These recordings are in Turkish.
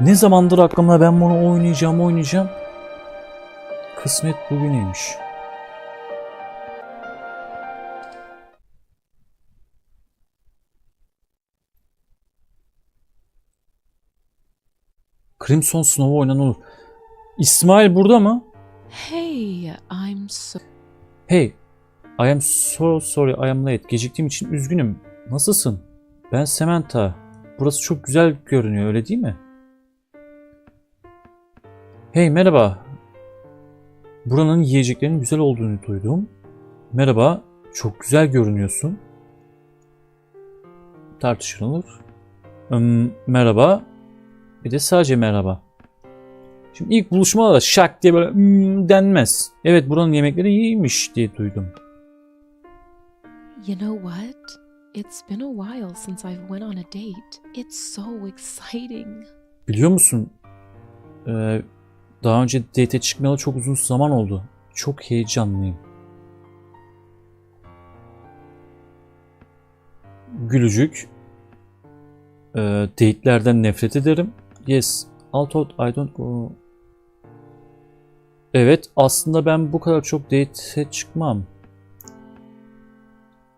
Ne zamandır aklımda ben bunu oynayacağım oynayacağım. Kısmet bugüneymiş. Crimson Snow oynan olur. İsmail burada mı? Hey, I'm so. Hey, I am so sorry I am late. Geciktiğim için üzgünüm. Nasılsın? Ben Samantha. Burası çok güzel görünüyor öyle değil mi? Hey merhaba. Buranın yiyeceklerinin güzel olduğunu duydum. Merhaba. Çok güzel görünüyorsun. Tartışılır. Hmm, merhaba. Bir de sadece merhaba. Şimdi ilk buluşmada da şak diye böyle "Hmm" denmez. Evet buranın yemekleri iyiymiş diye duydum. You know what? It's been a while since I've went on a date. It's so exciting. Biliyor musun? Ee, daha önce date çıkmayalı çok uzun zaman oldu. Çok heyecanlıyım. Gülücük. Ee, date'lerden nefret ederim. Yes, although I don't go... Evet, aslında ben bu kadar çok date'e çıkmam.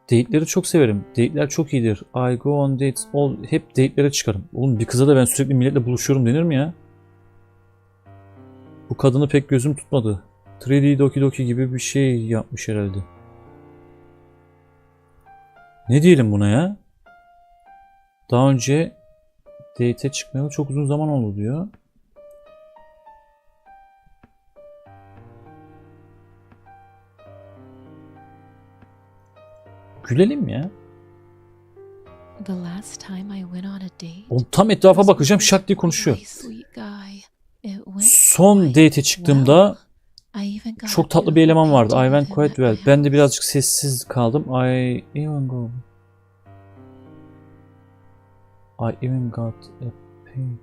Date'leri çok severim. Date'ler çok iyidir. I go on dates all... Hep date'lere çıkarım. Oğlum bir kıza da ben sürekli milletle buluşuyorum denir mi ya? Bu kadını pek gözüm tutmadı. 3D Doki Doki gibi bir şey yapmış herhalde. Ne diyelim buna ya? Daha önce date'e çıkmayalı çok uzun zaman oldu diyor. Gülelim ya. The last time I went on a date. Oğlum tam etrafa bakacağım şak diye konuşuyor. Went Son date'e çıktığımda çok tatlı bir eleman vardı. I went quite well. Ben de birazcık sessiz kaldım. I even go. I even got a paint.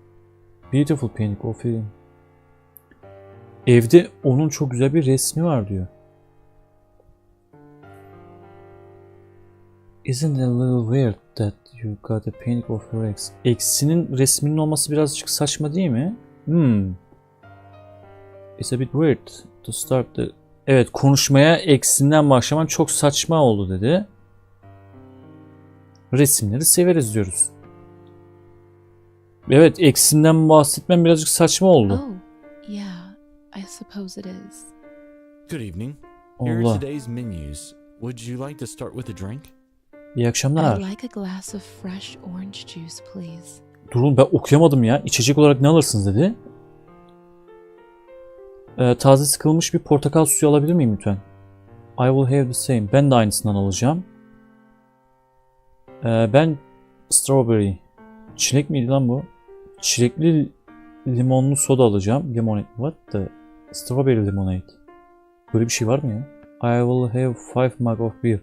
Beautiful painting of him. Evde onun çok güzel bir resmi var diyor. Isn't it a little weird that you got a painting of your ex? Eksinin resminin olması birazcık saçma değil mi? Hmm. It's a bit weird to start the... Evet konuşmaya eksinden başlaman çok saçma oldu dedi. Resimleri severiz diyoruz. Evet eksinden bahsetmem birazcık saçma oldu. Oh, yeah, I suppose it is. Good evening. Here are today's menus. Would you like to start with a drink? İyi akşamlar. I'd like a glass of fresh orange juice, please. Durun ben okuyamadım ya. İçecek olarak ne alırsınız dedi. Ee, taze sıkılmış bir portakal suyu alabilir miyim lütfen? I will have the same. Ben de aynısından alacağım. Ee, ben strawberry. Çilek miydi lan bu? Çilekli limonlu soda alacağım. Lemonade. What the? Strawberry lemonade. Böyle bir şey var mı ya? I will have five mug of beer.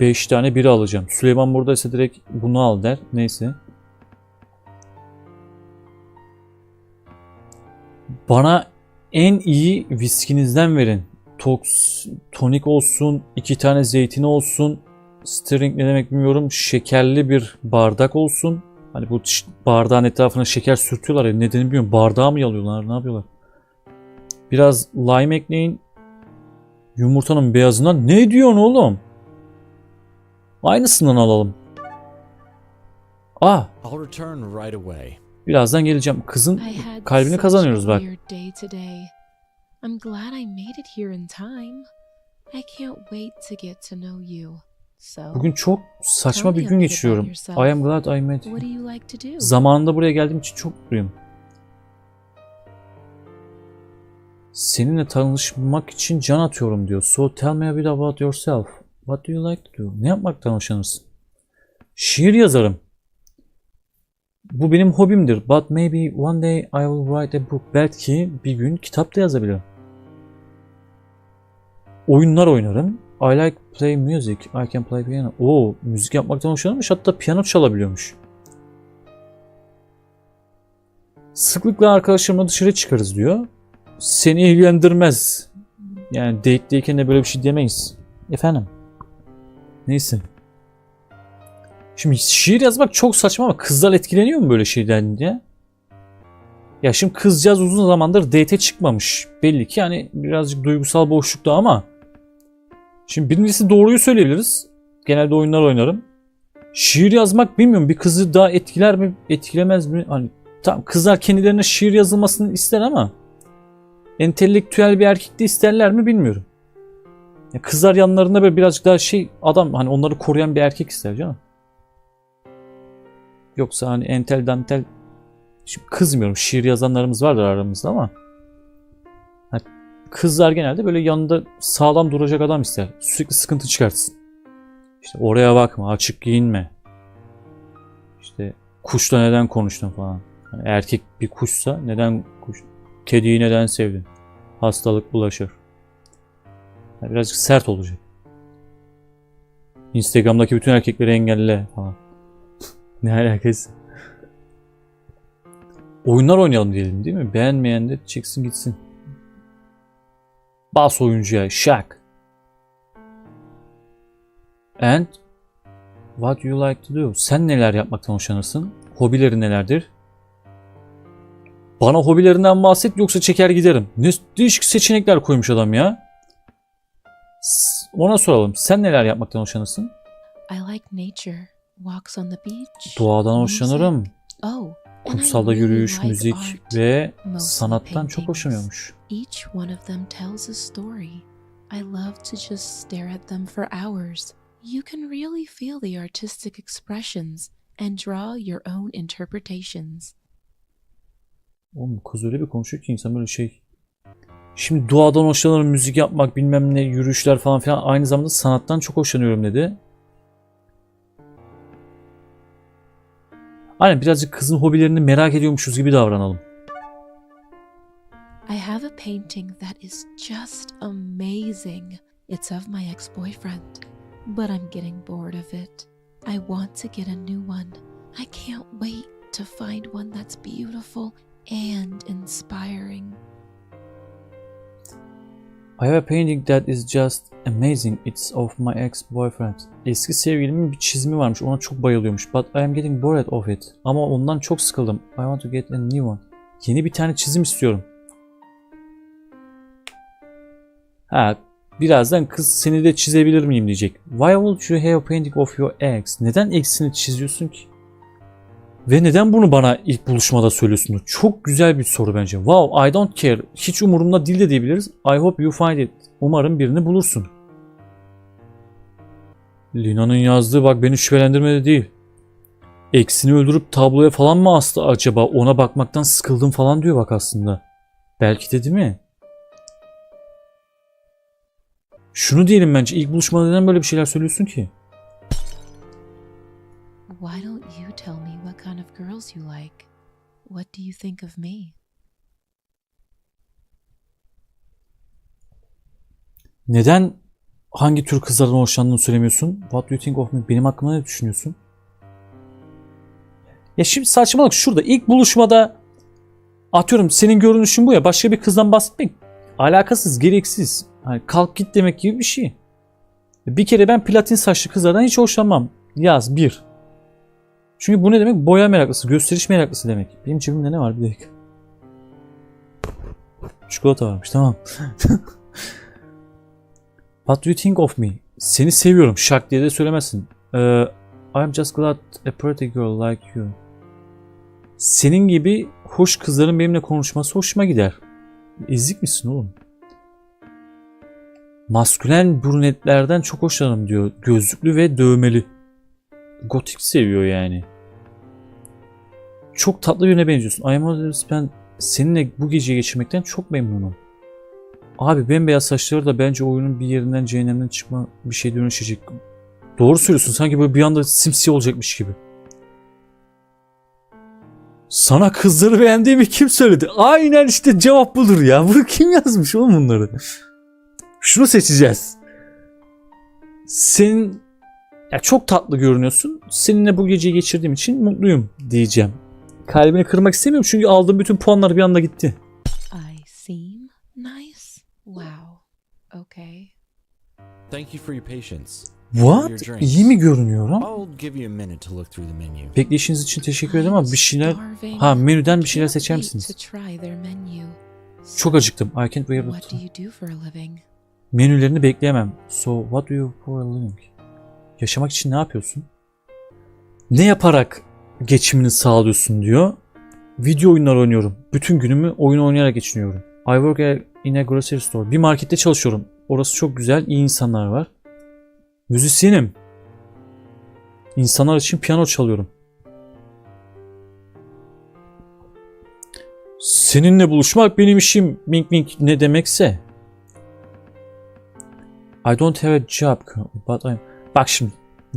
5 tane biri alacağım. Süleyman buradaysa direkt bunu al der. Neyse. Bana en iyi viskinizden verin. Tox, tonik olsun, iki tane zeytini olsun. Stirring ne demek bilmiyorum. Şekerli bir bardak olsun. Hani bu bardağın etrafına şeker sürtüyorlar ya. Nedeni bilmiyorum. Bardağı mı yalıyorlar? Ne yapıyorlar? Biraz lime ekleyin. Yumurtanın beyazından. Ne diyorsun oğlum? Aynısından alalım. Away. birazdan geleceğim. Kızın kalbini kazanıyoruz bak. I'm glad I made it here in time. I can't wait to get to know you. Bugün çok saçma bir gün geçiriyorum. I am glad I met you. Zamanında buraya geldiğim için çok mutluyum. Seninle tanışmak için can atıyorum diyor. So tell me a bit about yourself. What do you like to do? Ne yapmaktan hoşlanırsın? Şiir yazarım. Bu benim hobimdir. But maybe one day I will write a book. Belki bir gün kitap da yazabilirim. Oyunlar oynarım. I like play music. I can play piano. Oo, müzik yapmaktan hoşlanırmış. Hatta piyano çalabiliyormuş. Sıklıkla arkadaşlarımla dışarı çıkarız diyor. Seni ilgilendirmez. Yani date'deyken de böyle bir şey demeyiz. Efendim. Neyse. Şimdi şiir yazmak çok saçma ama kızlar etkileniyor mu böyle şeyden ya? Ya şimdi kızcağız uzun zamandır date çıkmamış. Belli ki yani birazcık duygusal boşlukta ama şimdi birincisi doğruyu söyleyebiliriz. Genelde oyunlar oynarım. Şiir yazmak bilmiyorum bir kızı daha etkiler mi etkilemez mi? Hani tamam kızlar kendilerine şiir yazılmasını ister ama entelektüel bir erkek de isterler mi bilmiyorum. Ya kızlar yanlarında böyle birazcık daha şey adam hani onları koruyan bir erkek ister canım. Yoksa hani entel dantel şimdi kızmıyorum şiir yazanlarımız vardır aramızda ama hani kızlar genelde böyle yanında sağlam duracak adam ister. Sürekli sıkıntı çıkartsın. İşte oraya bakma, açık giyinme. İşte kuşla neden konuştun falan. Hani erkek bir kuşsa neden kuş? Kediyi neden sevdin? Hastalık bulaşır. Yani birazcık sert olacak. Instagram'daki bütün erkekleri engelle falan. ne alakası? Oyunlar oynayalım diyelim değil mi? Beğenmeyen de çeksin gitsin. Bas oyuncuya şak. And what you like to do? Sen neler yapmaktan hoşlanırsın? Hobileri nelerdir? Bana hobilerinden bahset yoksa çeker giderim. Ne değişik seçenekler koymuş adam ya. Ona soralım. Sen neler yapmaktan hoşlanırsın? I like nature, walks on the beach. Doğadan hoşlanırım. Oh, Kumsalda yürüyüş, müzik ve sanattan çok hoşlanıyormuş. Each one of them tells a story. I love to just stare at them for hours. You can really feel the artistic expressions and draw your own interpretations. Oğlum kız öyle bir konuşuyor ki insan böyle şey. Şimdi doğadan hoşlanırım, müzik yapmak, bilmem ne, yürüyüşler falan filan. Aynı zamanda sanattan çok hoşlanıyorum dedi. Aynen birazcık kızın hobilerini merak ediyormuşuz gibi davranalım. I have a painting that is just amazing. It's of my ex boyfriend, but I'm getting bored of it. I want to get a new one. I can't wait to find one that's beautiful and inspiring. I have a painting that is just amazing. It's of my ex-boyfriend. Eski sevgilimin bir çizimi varmış. Ona çok bayılıyormuş. But I am getting bored of it. Ama ondan çok sıkıldım. I want to get a new one. Yeni bir tane çizim istiyorum. Ha, birazdan kız seni de çizebilir miyim diyecek. Why would you have a painting of your ex? Neden eksini çiziyorsun ki? Ve neden bunu bana ilk buluşmada söylüyorsun? Çok güzel bir soru bence. Wow, I don't care. Hiç umurumda değil de diyebiliriz. I hope you find it. Umarım birini bulursun. Lina'nın yazdığı bak beni şüphelendirmedi değil. Eksini öldürüp tabloya falan mı astı acaba? Ona bakmaktan sıkıldım falan diyor bak aslında. Belki de değil mi? Şunu diyelim bence ilk buluşmada neden böyle bir şeyler söylüyorsun ki? Why don't you tell me what kind of girls you like? What do you think of me? Neden hangi tür kızlardan hoşlandığını söylemiyorsun? What do you think of me? Benim hakkımda ne düşünüyorsun? Ya şimdi saçmalık şurada. İlk buluşmada atıyorum senin görünüşün bu ya. Başka bir kızdan bahsetmek alakasız, gereksiz. Hani kalk git demek gibi bir şey. Bir kere ben platin saçlı kızlardan hiç hoşlanmam. Yaz bir. Çünkü bu ne demek? Boya meraklısı, gösteriş meraklısı demek. Benim cebimde ne var bir dakika. Çikolata varmış tamam. What do you think of me? Seni seviyorum. Şak diye de söylemezsin. Ee, I'm just glad a pretty girl like you. Senin gibi hoş kızların benimle konuşması hoşuma gider. Ezik misin oğlum? Maskülen brünetlerden çok hoşlanırım diyor. Gözlüklü ve dövmeli. Gotik seviyor yani. Çok tatlı birine benziyorsun. Honest, ben seninle bu geceyi geçirmekten çok memnunum. Abi bembeyaz saçları da bence oyunun bir yerinden cehennemden çıkma bir şey dönüşecek. Doğru söylüyorsun. Sanki böyle bir anda simsiyah olacakmış gibi. Sana kızları beğendiğimi kim söyledi? Aynen işte cevap budur ya. Bunu kim yazmış oğlum bunları? Şunu seçeceğiz. Senin ya çok tatlı görünüyorsun. Seninle bu geceyi geçirdiğim için mutluyum diyeceğim. Kalbini kırmak istemiyorum çünkü aldığım bütün puanlar bir anda gitti. I seem nice? Wow. Okay. Thank you for your patience. What? İyi mi görünüyorum? I'll give you a minute to look through the menu. Bekleyişiniz için teşekkür ederim ama bir şeyler... Ha menüden bir şeyler seçer misiniz? Çok So, acıktım. I can't wait? Menülerini bekleyemem. So what do you for a living? Yaşamak için ne yapıyorsun? Ne yaparak geçimini sağlıyorsun diyor. Video oyunları oynuyorum. Bütün günümü oyun oynayarak geçiniyorum. I work in a grocery store. Bir markette çalışıyorum. Orası çok güzel. iyi insanlar var. Müzisyenim. İnsanlar için piyano çalıyorum. Seninle buluşmak benim işim. Mink mink ne demekse. I don't have a job but I'm... Bak şimdi.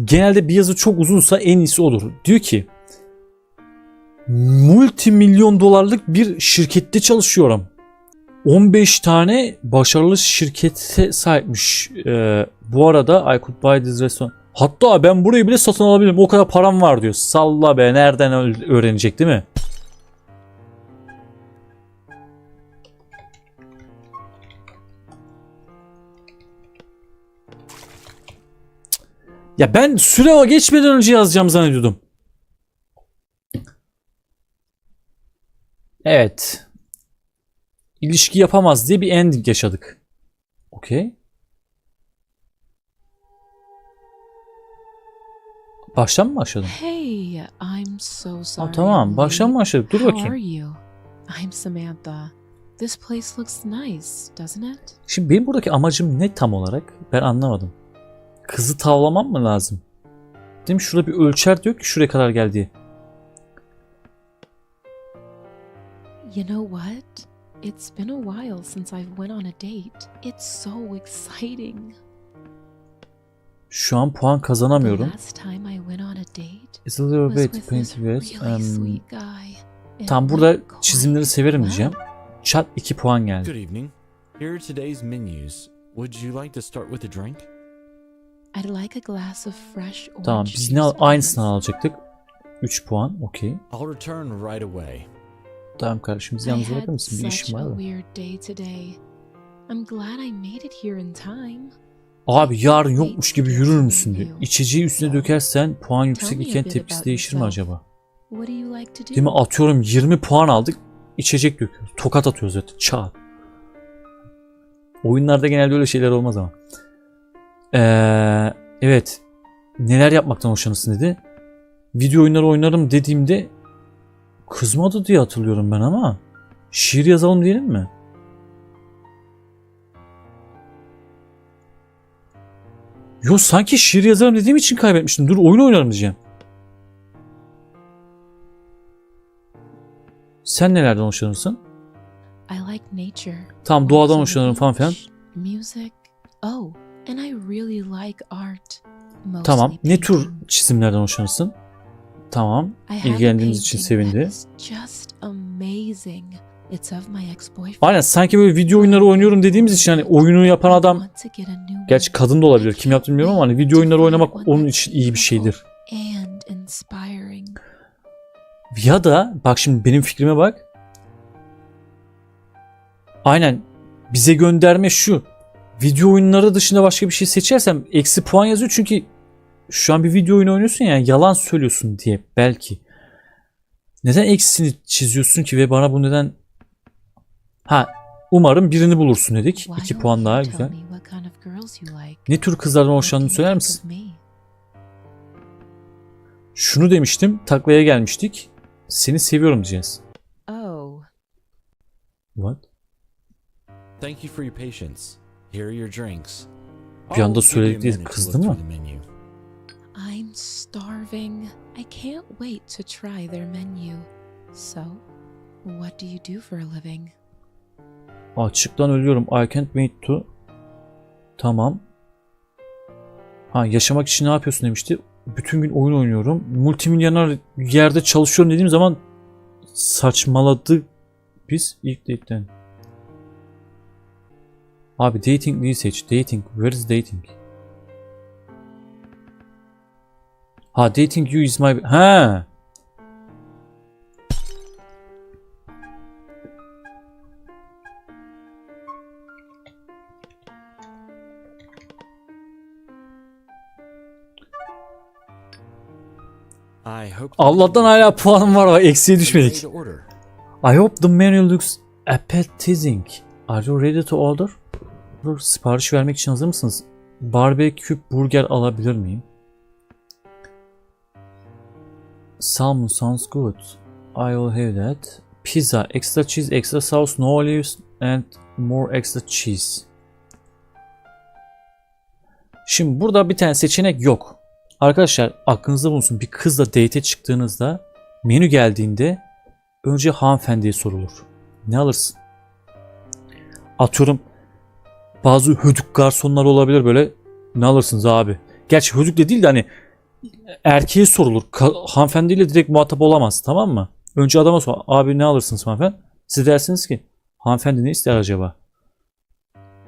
Genelde bir yazı çok uzunsa en iyisi olur. Diyor ki multimilyon dolarlık bir şirkette çalışıyorum. 15 tane başarılı şirkete sahipmiş. Ee, bu arada I could buy this restaurant. Hatta ben burayı bile satın alabilirim. O kadar param var diyor. Salla be nereden öğrenecek değil mi? Ya ben süre o geçmeden önce yazacağım zannediyordum. Evet. İlişki yapamaz diye bir ending yaşadık. Okey. Baştan mı başladın? Hey, I'm so sorry. Ha, tamam. Baştan mı başladık? Dur How bakayım. are you? I'm Samantha. This place looks nice, doesn't it? Şimdi benim buradaki amacım ne tam olarak? Ben anlamadım. Kızı tavlamam mı lazım? Değil mi? Şurada bir ölçer diyor ki şuraya kadar gel diye. You know what? It's been a while since I went on a date. It's so exciting. Şu an puan The kazanamıyorum. last time I went on a date It's a little bit painful, really Um, sweet guy. It Tam burada çizimleri severim diyeceğim. Çat 2 puan Good geldi. evening. Here are today's menus. Would you like to start with a drink? I'd like a glass of fresh orange Tamam biz ne al- aynısını alacaktık. 3 puan okey. I'll return right away. Tamam kardeşim bizi yalnız bırakır mısın? Bir such işim var a da. weird day today. I'm glad I made it here in time. Abi yarın yokmuş gibi yürür müsün diyor. İçeceği üstüne dökersen puan yüksek iken tepkisi değişir mi acaba? What do you like to do? Değil mi? Atıyorum 20 puan aldık. içecek döküyoruz. Tokat atıyoruz zaten. Çat. Oyunlarda genelde öyle şeyler olmaz ama. Ee, evet. Neler yapmaktan hoşlanırsın dedi. Video oyunları oynarım dediğimde kızmadı diye hatırlıyorum ben ama. Şiir yazalım diyelim mi? Yo sanki şiir yazarım dediğim için kaybetmiştim. Dur oyun oynarım diyeceğim. Sen nelerden hoşlanırsın? I like nature. Tamam doğadan hoşlanırım falan filan. Music. Oh, and I really like art. Mostly Tamam. Ne tür painting. çizimlerden hoşlanırsın? Tamam. I have a ilgilendiğiniz için painting sevindi. is just amazing. It's of my ex-boyfriend. Aynen sanki böyle video oyunları oynuyorum dediğimiz için hani oyunu yapan adam want to get a new one. gerçi kadın da olabilir. Kim yaptığını bilmiyorum ama hani video oyunları oynamak onun için iyi bir şeydir. And inspiring. Ya da bak şimdi benim fikrime bak. Aynen bize gönderme şu. Video oyunları dışında başka bir şey seçersem eksi puan yazıyor çünkü şu an bir video oyunu oynuyorsun ya yalan söylüyorsun diye belki. Neden eksisini çiziyorsun ki ve bana bu neden ha umarım birini bulursun dedik. Why 2 don't puan daha güzel. Ne tür kızlardan hoşlandığını söyler misin? Şunu demiştim. Taklaya gelmiştik. Seni seviyorum diyeceğiz. Oh, What? Thank you for your patience. Here are your drinks. Bir anda to kızdı mı? I'm starving. I can't wait to try their menu. So, what do you do for a living? Açıktan ölüyorum. I can't wait to. Tamam. Ha yaşamak için ne yapıyorsun demişti. Bütün gün oyun oynuyorum. Multimilyoner yerde çalışıyorum dediğim zaman saçmaladık biz ilk date'den. Abi dating neyi seç? Dating. Where is dating? Ha dating you is my... Ha. Allah'tan hala puanım var ama eksiye düşmedik. I hope the menu looks appetizing. Are you ready to order? Dur, Sipariş vermek için hazır mısınız? Barbekü burger alabilir miyim? Salmon sounds good. I will have that. Pizza, extra cheese, extra sauce, no olives and more extra cheese. Şimdi burada bir tane seçenek yok. Arkadaşlar aklınızda bulunsun bir kızla date'e çıktığınızda menü geldiğinde önce hanımefendiye sorulur. Ne alırsın? Atıyorum bazı hödük garsonlar olabilir böyle ne alırsınız abi? Gerçi hödük de değil de hani erkeğe sorulur. Ka- hanımefendiyle direkt muhatap olamaz tamam mı? Önce adama sor. Abi ne alırsınız hanımefendi? Siz dersiniz ki hanımefendi ne ister acaba?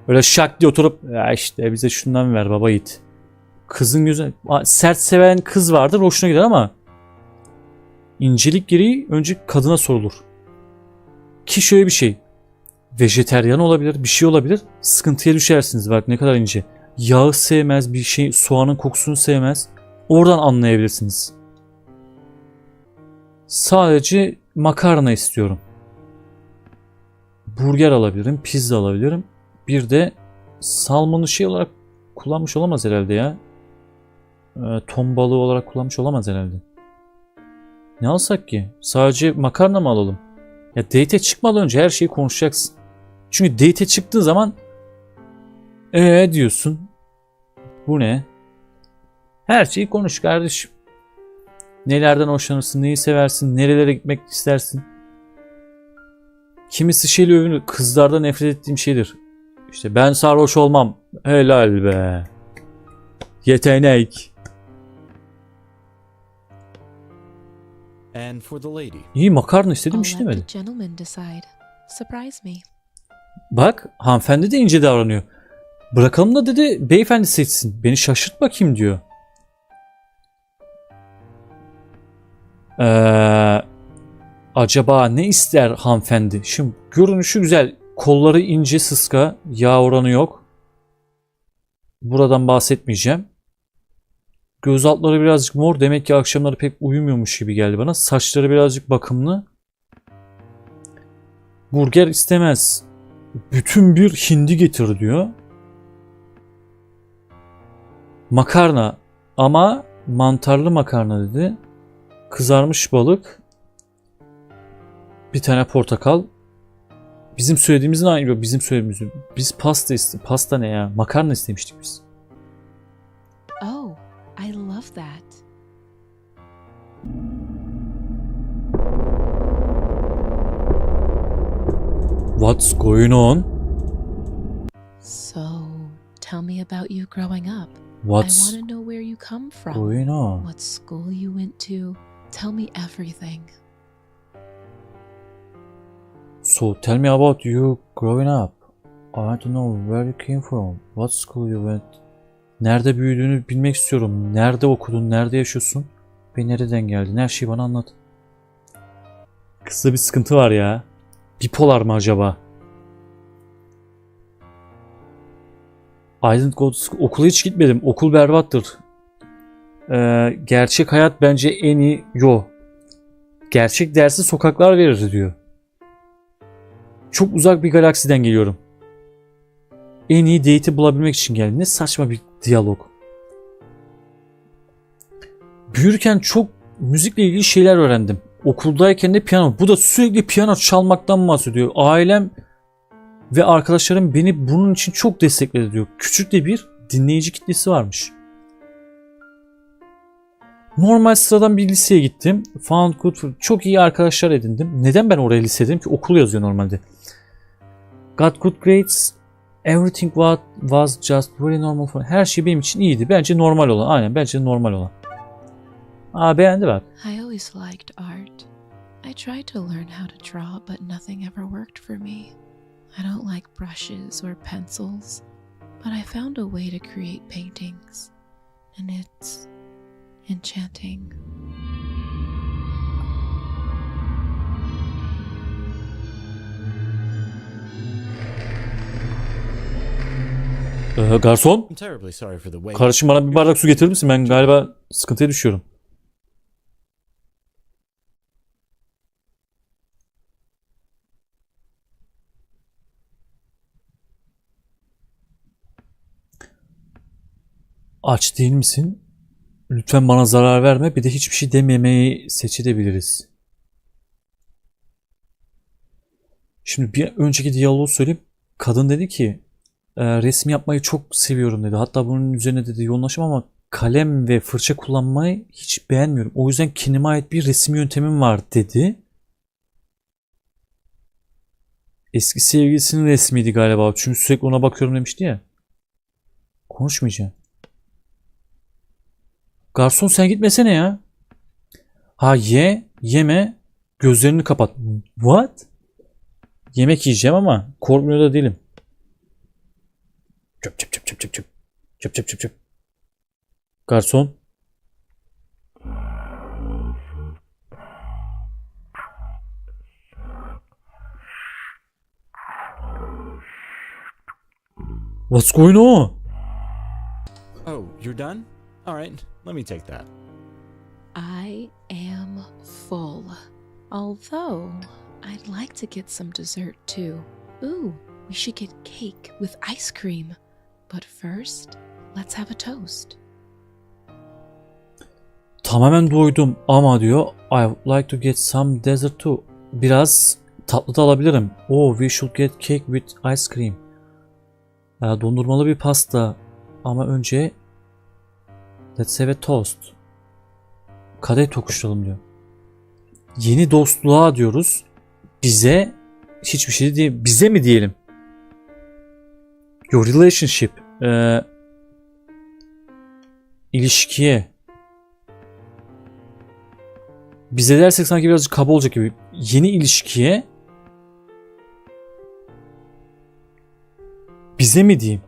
Böyle şak diye oturup ya işte bize şundan ver baba yiğit. Kızın gözü sert seven kız vardır hoşuna gider ama incelik gereği önce kadına sorulur. Ki şöyle bir şey. Vejeteryan olabilir, bir şey olabilir. Sıkıntıya düşersiniz bak ne kadar ince. Yağı sevmez, bir şey soğanın kokusunu sevmez. Oradan anlayabilirsiniz. Sadece makarna istiyorum. Burger alabilirim, pizza alabilirim. Bir de salmonu şey olarak kullanmış olamaz herhalde ya. Ee, ton balığı olarak kullanmış olamaz herhalde. Ne alsak ki? Sadece makarna mı alalım? Ya date'e çıkmadan önce her şeyi konuşacaksın. Çünkü date'e çıktığın zaman ee diyorsun. Bu ne? Her şeyi konuş kardeşim. Nelerden hoşlanırsın, neyi seversin, nerelere gitmek istersin. Kimisi şeyle övünür. Kızlarda nefret ettiğim şeydir. İşte ben sarhoş olmam. Helal be. Yetenek. And for the lady. İyi makarna istedim decide. Surprise me. Bak hanımefendi de ince davranıyor. Bırakalım da dedi beyefendi seçsin. Beni şaşırt bakayım diyor. Ee, acaba ne ister hanımefendi? Şimdi görünüşü güzel. Kolları ince sıska. Yağ oranı yok. Buradan bahsetmeyeceğim. Göz altları birazcık mor. Demek ki akşamları pek uyumuyormuş gibi geldi bana. Saçları birazcık bakımlı. Burger istemez bütün bir hindi getir diyor. Makarna ama mantarlı makarna dedi. Kızarmış balık. Bir tane portakal. Bizim söylediğimizin aynı yok. Bizim söylediğimiz. Biz pasta iste. Pasta ne ya? Makarna istemiştik biz. Going on? So, tell me about you growing up. I What's want to know where you come from, going on? what school you went to. Tell me everything. So tell me about you growing up. I want to know where you came from. What school you went. Nerede büyüdüğünü bilmek istiyorum. Nerede okudun, nerede yaşıyorsun ve nereden geldin? Her şeyi bana anlat. Kızda bir sıkıntı var ya. Bipolar mı acaba? I didn't go to school. Okula hiç gitmedim. Okul berbattır. Ee, gerçek hayat bence en iyi yo. Gerçek dersi sokaklar verir diyor. Çok uzak bir galaksiden geliyorum. En iyi date'i bulabilmek için geldim. Ne saçma bir diyalog. Büyürken çok müzikle ilgili şeyler öğrendim. Okuldayken de piyano. Bu da sürekli piyano çalmaktan bahsediyor. Ailem ve arkadaşlarım beni bunun için çok destekledi diyor. Küçük de bir dinleyici kitlesi varmış. Normal sıradan bir liseye gittim. Found good çok iyi arkadaşlar edindim. Neden ben oraya lise dedim ki okul yazıyor normalde. Got good grades. Everything was, was just very normal for Her şey benim için iyiydi. Bence normal olan. Aynen bence normal olan. Aa beğendi bak. I always liked art. I tried to learn how to draw, but nothing ever worked for me. I don't like brushes or pencils, but I found a way to create paintings, and it's enchanting. Ee, garson. I'm terribly sorry for the wait. Kardeşim bana bir bardak su getirir misin? Ben galiba sıkıntıya düşüyorum. Aç değil misin? Lütfen bana zarar verme. Bir de hiçbir şey dememeyi seçebiliriz. Şimdi bir önceki diyaloğu söyleyeyim. Kadın dedi ki "E, resim yapmayı çok seviyorum dedi. Hatta bunun üzerine dedi yoğunlaşım ama kalem ve fırça kullanmayı hiç beğenmiyorum. O yüzden kendime ait bir resim yöntemim var dedi. Eski sevgilisinin resmiydi galiba. Çünkü sürekli ona bakıyorum demişti ya. Konuşmayacağım. Garson sen gitmesene ya. Ha ye, yeme, gözlerini kapat. What? Yemek yiyeceğim ama korkmuyor da değilim. Çöp çöp çöp çöp çöp çöp. Çöp çöp çöp çöp. Garson. What's going on? Oh, you're done? All right, let me take that. I am full. Although, I'd like to get some dessert too. Ooh, we should get cake with ice cream. But first, let's have a toast. Tamamen doydum ama diyor I would like to get some dessert too. Biraz tatlı da alabilirim. Oh, we should get cake with ice cream. Ya, dondurmalı bir pasta. Ama önce let's have a toast. Kadeh tokuşturalım diyor. Yeni dostluğa diyoruz. Bize hiçbir şey değil. Bize mi diyelim? Your relationship. Ee, ilişkiye. Bize dersek sanki birazcık kaba olacak gibi. Yeni ilişkiye bize mi diyeyim?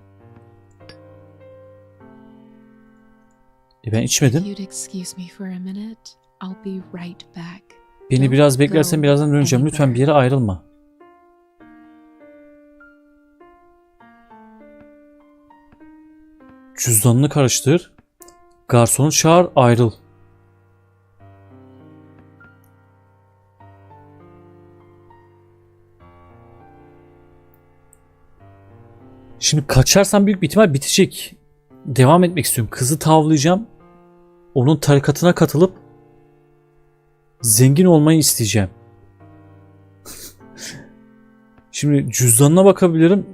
E ben içmedim. Beni biraz beklersen birazdan döneceğim. Lütfen bir yere ayrılma. Cüzdanını karıştır. Garsonu çağır ayrıl. Şimdi kaçarsam büyük bir ihtimal bitecek. Devam etmek istiyorum. Kızı tavlayacağım. Onun tarikatına katılıp zengin olmayı isteyeceğim. Şimdi cüzdanına bakabilirim.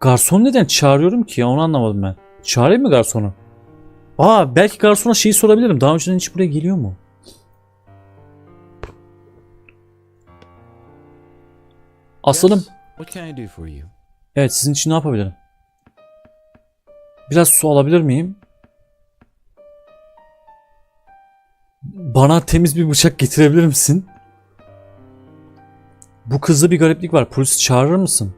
Garson neden çağırıyorum ki ya onu anlamadım ben. Çağırayım mı garsonu? Aa belki garsona şeyi sorabilirim. Daha önceden hiç buraya geliyor mu? Aslanım. Evet sizin için ne yapabilirim? Biraz su alabilir miyim? Bana temiz bir bıçak getirebilir misin? Bu kızda bir gariplik var. Polis çağırır mısın?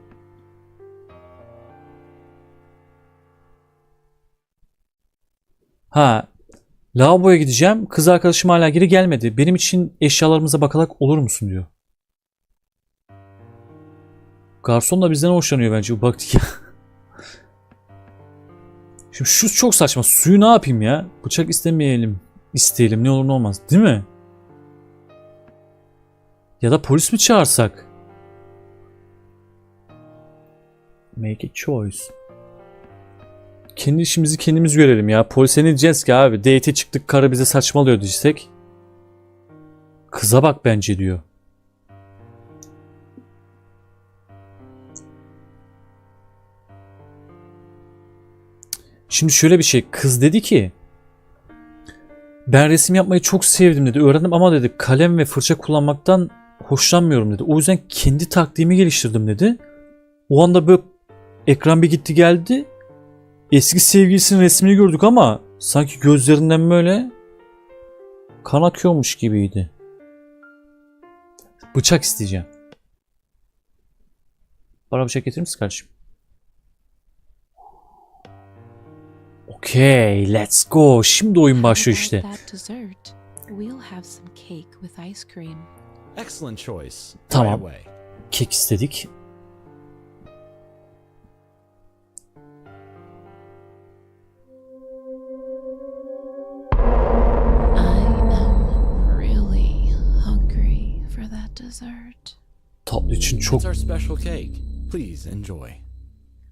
Ha. Lavaboya gideceğim. Kız arkadaşım hala geri gelmedi. Benim için eşyalarımıza bakarak olur musun diyor. Garson da bizden hoşlanıyor bence. Bak ya. Şimdi şu çok saçma. Suyu ne yapayım ya? Bıçak istemeyelim. İsteyelim ne olur ne olmaz. Değil mi? Ya da polis mi çağırsak? Make a choice. Kendi işimizi kendimiz görelim ya. Polise ne diyeceğiz ki abi? Date'e çıktık karı bize saçmalıyor diyecek. Kıza bak bence diyor. Şimdi şöyle bir şey. Kız dedi ki ben resim yapmayı çok sevdim dedi. Öğrendim ama dedi kalem ve fırça kullanmaktan hoşlanmıyorum dedi. O yüzden kendi taktiğimi geliştirdim dedi. O anda böyle ekran bir gitti geldi. Eski sevgilisinin resmini gördük ama sanki gözlerinden böyle kan akıyormuş gibiydi. Bıçak isteyeceğim. Bana bıçak getirir misin kardeşim? Okey, let's go. Şimdi oyun başlıyor işte. about That dessert. We'll have some cake with ice cream. Excellent choice. Tamam. Kek istedik. I am really hungry for that dessert. Tatlı için çok It's our special cake. Please enjoy.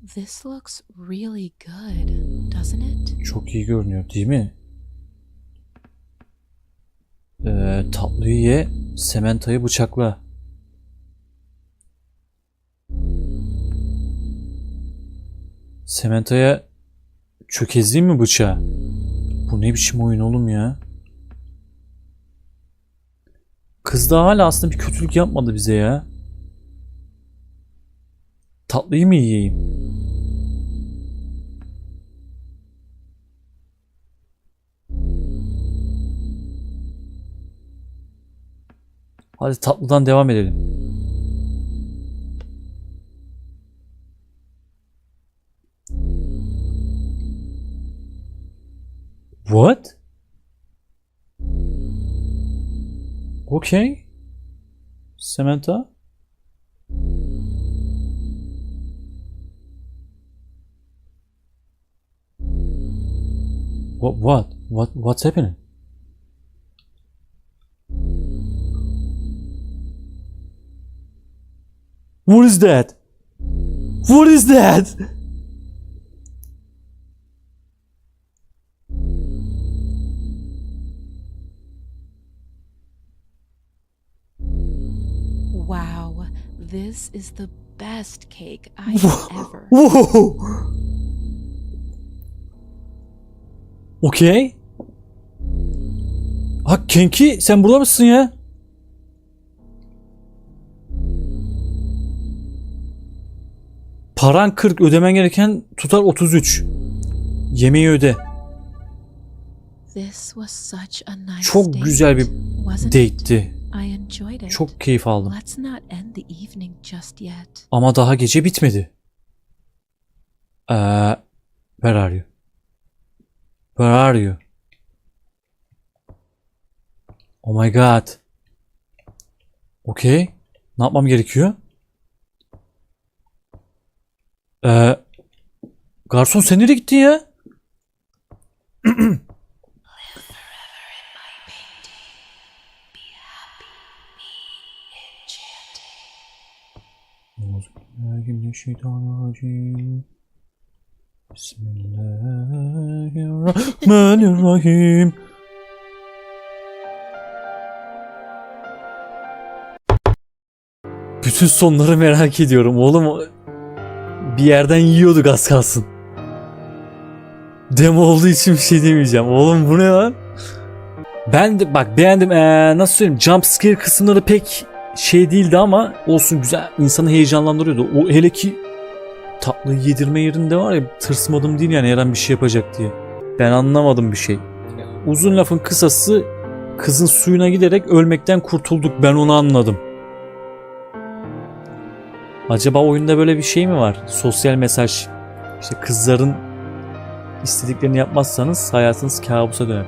This looks really good, doesn't it? Çok iyi görünüyor değil mi? Ee, tatlıyı ye, sementayı bıçakla. Sementaya çökezleyeyim mi bıçağı? Bu ne biçim oyun oğlum ya? Kız da hala aslında bir kötülük yapmadı bize ya. Tatlıyı mı yiyeyim? Hadi tatlıdan devam edelim. What? Okay. Samantha? What? What? What? What's happening? What is that? What is that? Wow, this is the best cake I've ever. Whoa. Okey. Ha Kenki sen burada mısın ya? Paran 40 ödemen gereken tutar 33. Yemeği öde. Çok güzel bir date'ti. Çok keyif aldım. Ama daha gece bitmedi. Eee where are you? Where are you? Oh my god. Okay. Ne yapmam gerekiyor? Eee garson sen nereye gittin ya? Euzubillahimineşşeytanirracim. Bismillahirrahmanirrahim. Bütün sonları merak ediyorum oğlum. Bir yerden yiyorduk az kalsın. Demo olduğu için bir şey demeyeceğim. Oğlum bu ne lan? Ben de bak beğendim. Ee, nasıl söyleyeyim? Jump scare kısımları pek şey değildi ama olsun güzel. insanı heyecanlandırıyordu. O hele ki tatlı yedirme yerinde var ya tırsmadım değil yani her bir şey yapacak diye. Ben anlamadım bir şey. Uzun lafın kısası kızın suyuna giderek ölmekten kurtulduk. Ben onu anladım. Acaba oyunda böyle bir şey mi var? Sosyal mesaj. İşte kızların istediklerini yapmazsanız hayatınız kabusa döner.